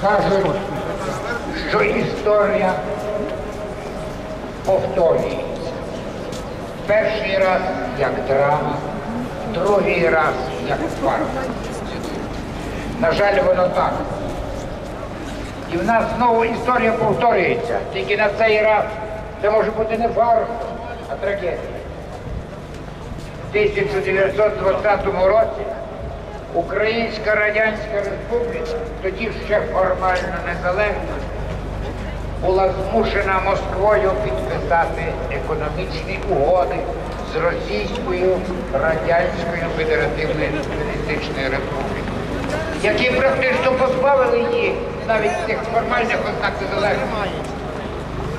Кажуть, що історія повторюється. Перший раз як драма, другий раз як фарс. На жаль, воно так. І в нас знову історія повторюється. Тільки на цей раз це може бути не фарс, а трагедія. В 1920 році Українська Радянська Республіка, тоді ще формально незалежна, була змушена Москвою підписати економічні угоди з Російською Радянською Федеративною Соціалістичною Республікою, які практично позбавили її навіть цих формальних ознак незалежності.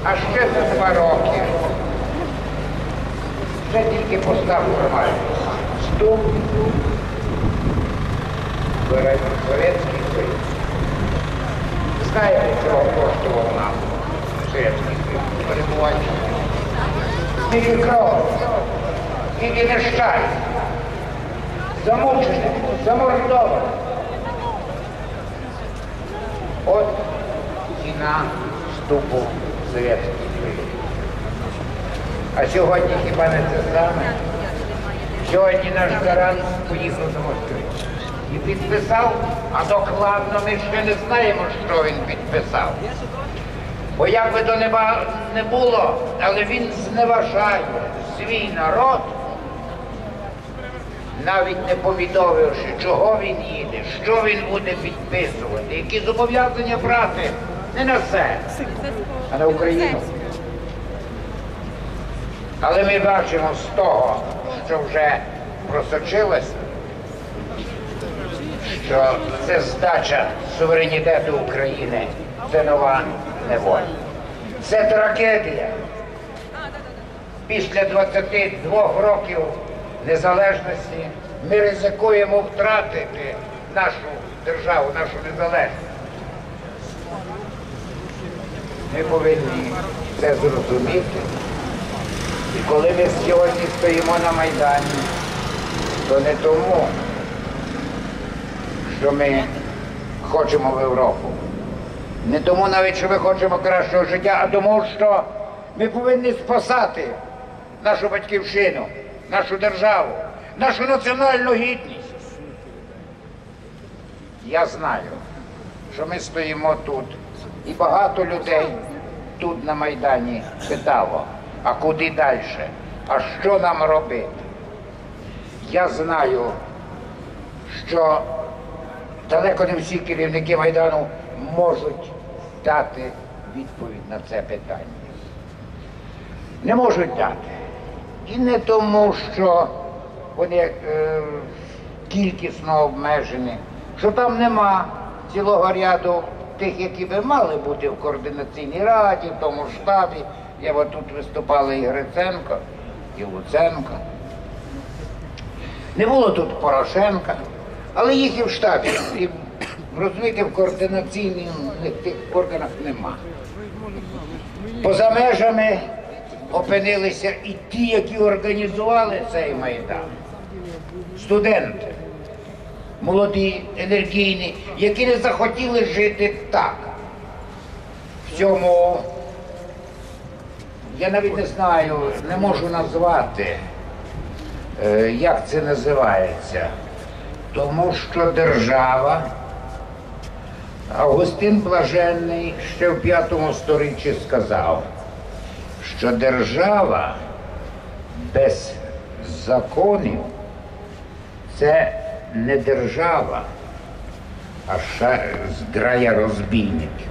А ще за два роки це тільки постав формальність. Вступ в Совєтський Союз. Знаєте, чого коштував нам Совєтський Союз? Перебування. Скільки кров, скільки нещастя, замучених, замордованих. От ціна вступу в Совєтський Союз. А сьогодні хіба не це саме? Сьогодні наш гарант поїхав до Москви і підписав, а докладно ми ще не знаємо, що він підписав. Бо як би то не, було, але він зневажає свій народ, навіть не повідомивши, чого він їде, що він буде підписувати, які зобов'язання брати не на себе, а на Україну. Але ми бачимо з того, що вже просочилося, що це здача суверенітету України, це нова неволя. Це трагедія. Після 22 років незалежності ми ризикуємо втратити нашу державу, нашу незалежність. Ми повинні це зрозуміти. І коли ми сьогодні стоїмо на Майдані, то не тому, що ми хочемо в Європу. Не тому навіть, що ми хочемо кращого життя, а тому, що ми повинні спасати нашу батьківщину, нашу державу, нашу національну гідність. Я знаю, що ми стоїмо тут, і багато людей тут на Майдані питало, а куди далі? А що нам робити? Я знаю, що далеко не всі керівники Майдану можуть дати відповідь на це питання. Не можуть дати. І не тому, що вони е, кількісно обмежені, що там нема цілого ряду тих, які би мали бути в координаційній раді, в тому штабі. Я от тут виступали і Гриценко, і Луценко. Не було тут Порошенка, але їх і в штабі, і розумієте, в координаційних тих органах нема. Поза межами опинилися і ті, які організували цей майдан. Студенти, молоді, енергійні, які не захотіли жити так. В цьому я навіть не знаю, не можу назвати, е, як це називається. Тому що держава, Августин Блаженний ще в п'ятому сторіччі сказав, що держава без законів це не держава, а ша- зграя розбійників.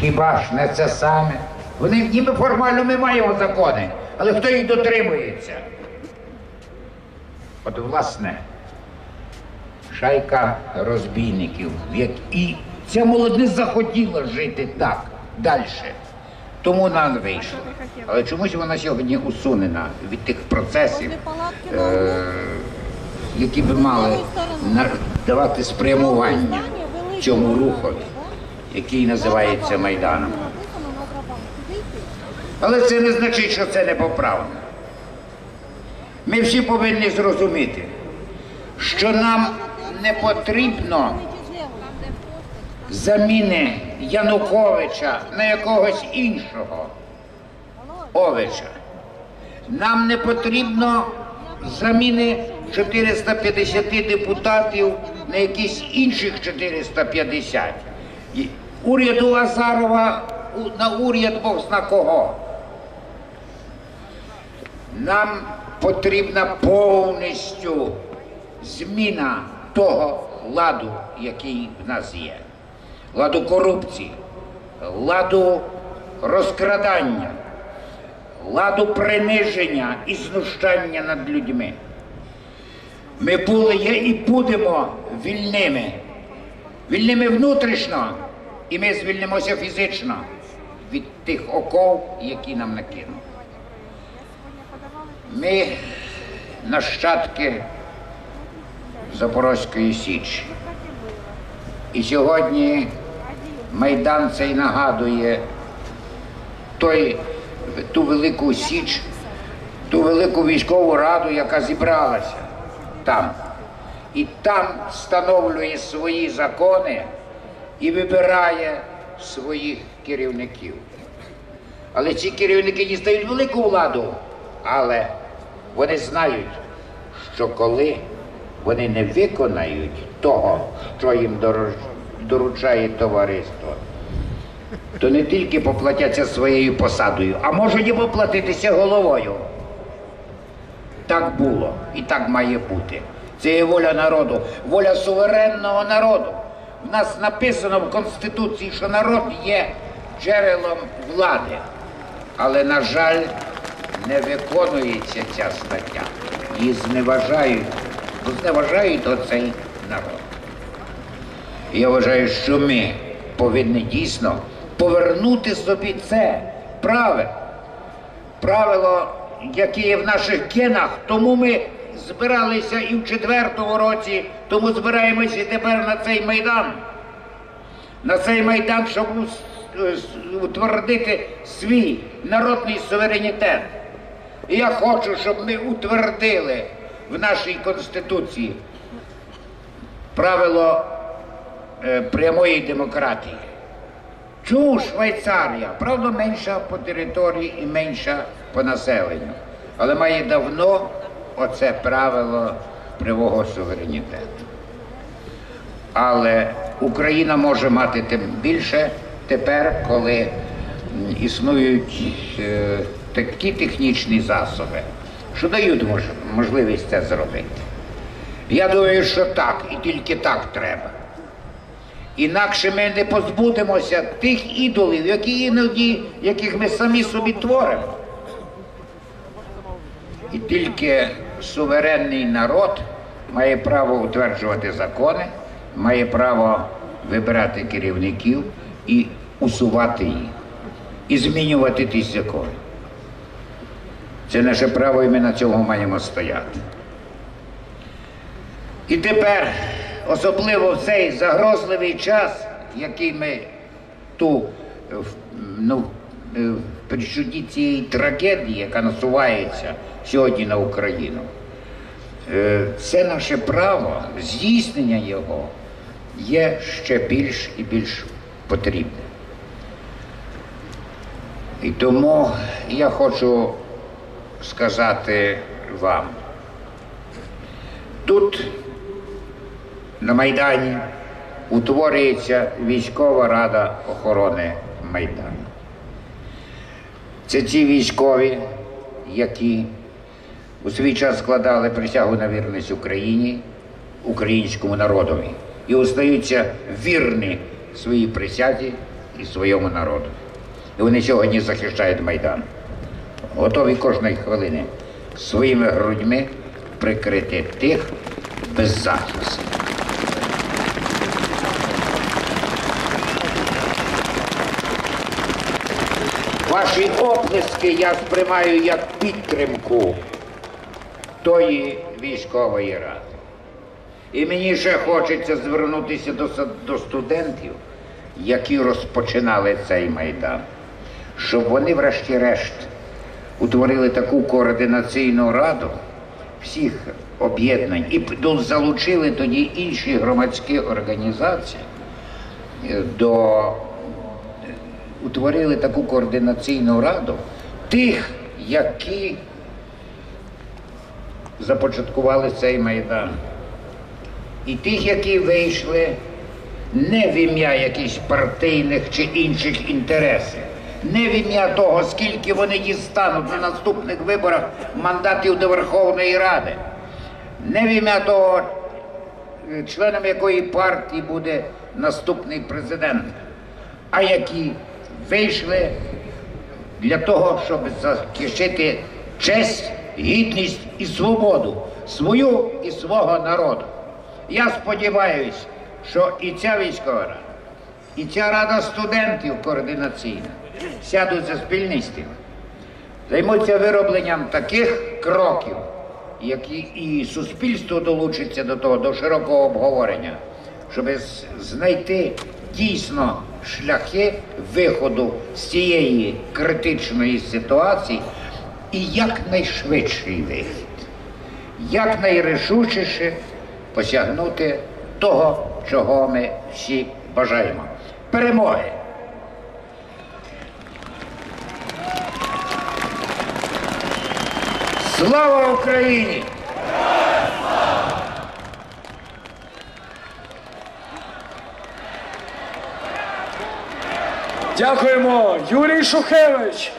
Хіба ж не це саме? Вони ніби формально ми маємо закони, але хто їх дотримується? От власне, шайка розбійників, як- і ця молодь не захотіла жити так далі. Тому нам вийшло. Але чомусь вона сьогодні усунена від тих процесів, е- які би мали давати спрямування цьому рухові, який називається Майданом. Але це не значить, що це непоправно. Ми всі повинні зрозуміти, що нам не потрібно заміни Януковича на якогось іншого овеча. Нам не потрібно заміни 450 депутатів на якісь інших 450. Уряду Азарова на уряд Бог зна кого. Нам потрібна повністю зміна того ладу, який в нас є. Ладу корупції, ладу розкрадання, ладу приниження і знущання над людьми. Ми були, є і будемо вільними. Вільними внутрішньо, і ми звільнимося фізично від тих оков, які нам накинули. Ми нащадки Запорозької Січі. І сьогодні Майдан цей нагадує той, ту велику Січ, ту велику військову раду, яка зібралася там. І там встановлює свої закони і вибирає своїх керівників. Але ці керівники дістають велику владу, але вони знають, що коли вони не виконають того, що їм доручає товариство, то не тільки поплатяться своєю посадою, а можуть і поплатитися головою. Так було і так має бути. Це є воля народу, воля суверенного народу. В нас написано в Конституції, що народ є джерелом влади. Але, на жаль, не виконується ця стаття. Її зневажають, зневажають оцей народ. Я вважаю, що ми повинні дійсно повернути собі це правило правило, яке є в наших генах, тому ми збиралися і в четвертому році, тому збираємося і тепер на цей майдан. На цей майдан, щоб утвердити свій народний суверенітет. І я хочу, щоб ми утвердили в нашій Конституції правило е, прямої демократії. Чому Швейцарія? Правда, менша по території і менша по населенню. Але має давно оце правило прямого суверенітету. Але Україна може мати тим більше тепер, коли існують е, такі технічні засоби, що дають можливість це зробити. Я думаю, що так, і тільки так треба. Інакше ми не позбудемося тих ідолів, які іноді, яких ми самі собі творимо. І тільки суверенний народ має право утверджувати закони, має право вибирати керівників і усувати їх, і змінювати ті закони. Це наше право, і ми на цьому маємо стояти. І тепер, особливо в цей загрозливий час, який ми ту ну, е, в перечутті цієї трагедії, яка насувається сьогодні на Україну, це наше право, здійснення його є ще більш і більш потрібне. І тому я хочу сказати вам, тут на Майдані утворюється військова рада охорони Майдану. Це ті військові, які у свій час складали присягу на вірність Україні, українському народові і остаються вірні своїй присязі і своєму народу. І вони сьогодні захищають Майдан. Готові кожної хвилини своїми грудьми прикрити тих беззахисних. Ваші оплески я сприймаю як підтримку тої військової ради. І мені ще хочеться звернутися до, до студентів, які розпочинали цей майдан, щоб вони, врешті-решт, утворили таку координаційну раду, всіх об'єднань і залучили тоді інші громадські організації е, до е, утворили таку координаційну раду тих, які започаткували цей майдан. І тих, які вийшли не в ім'я якихось партійних чи інших інтересів, не в ім'я того, скільки вони дістануть на наступних виборах мандатів до Верховної Ради, не в ім'я того, е, членом якої партії буде наступний президент, а які вийшли для того, щоб захищити честь, гідність і свободу свою і свого народу. Я сподіваюся, що і ця військова рада, і ця рада студентів координаційна сядуть за спільний займуться виробленням таких кроків, які і суспільство долучиться до того, до широкого обговорення, щоб знайти дійсно шляхи виходу з цієї критичної ситуації і якнайшвидший вихід, якнайрішучіше посягнути того, чого ми всі бажаємо. Перемоги! Слава Україні! Дякуємо, Юрій Шухевич.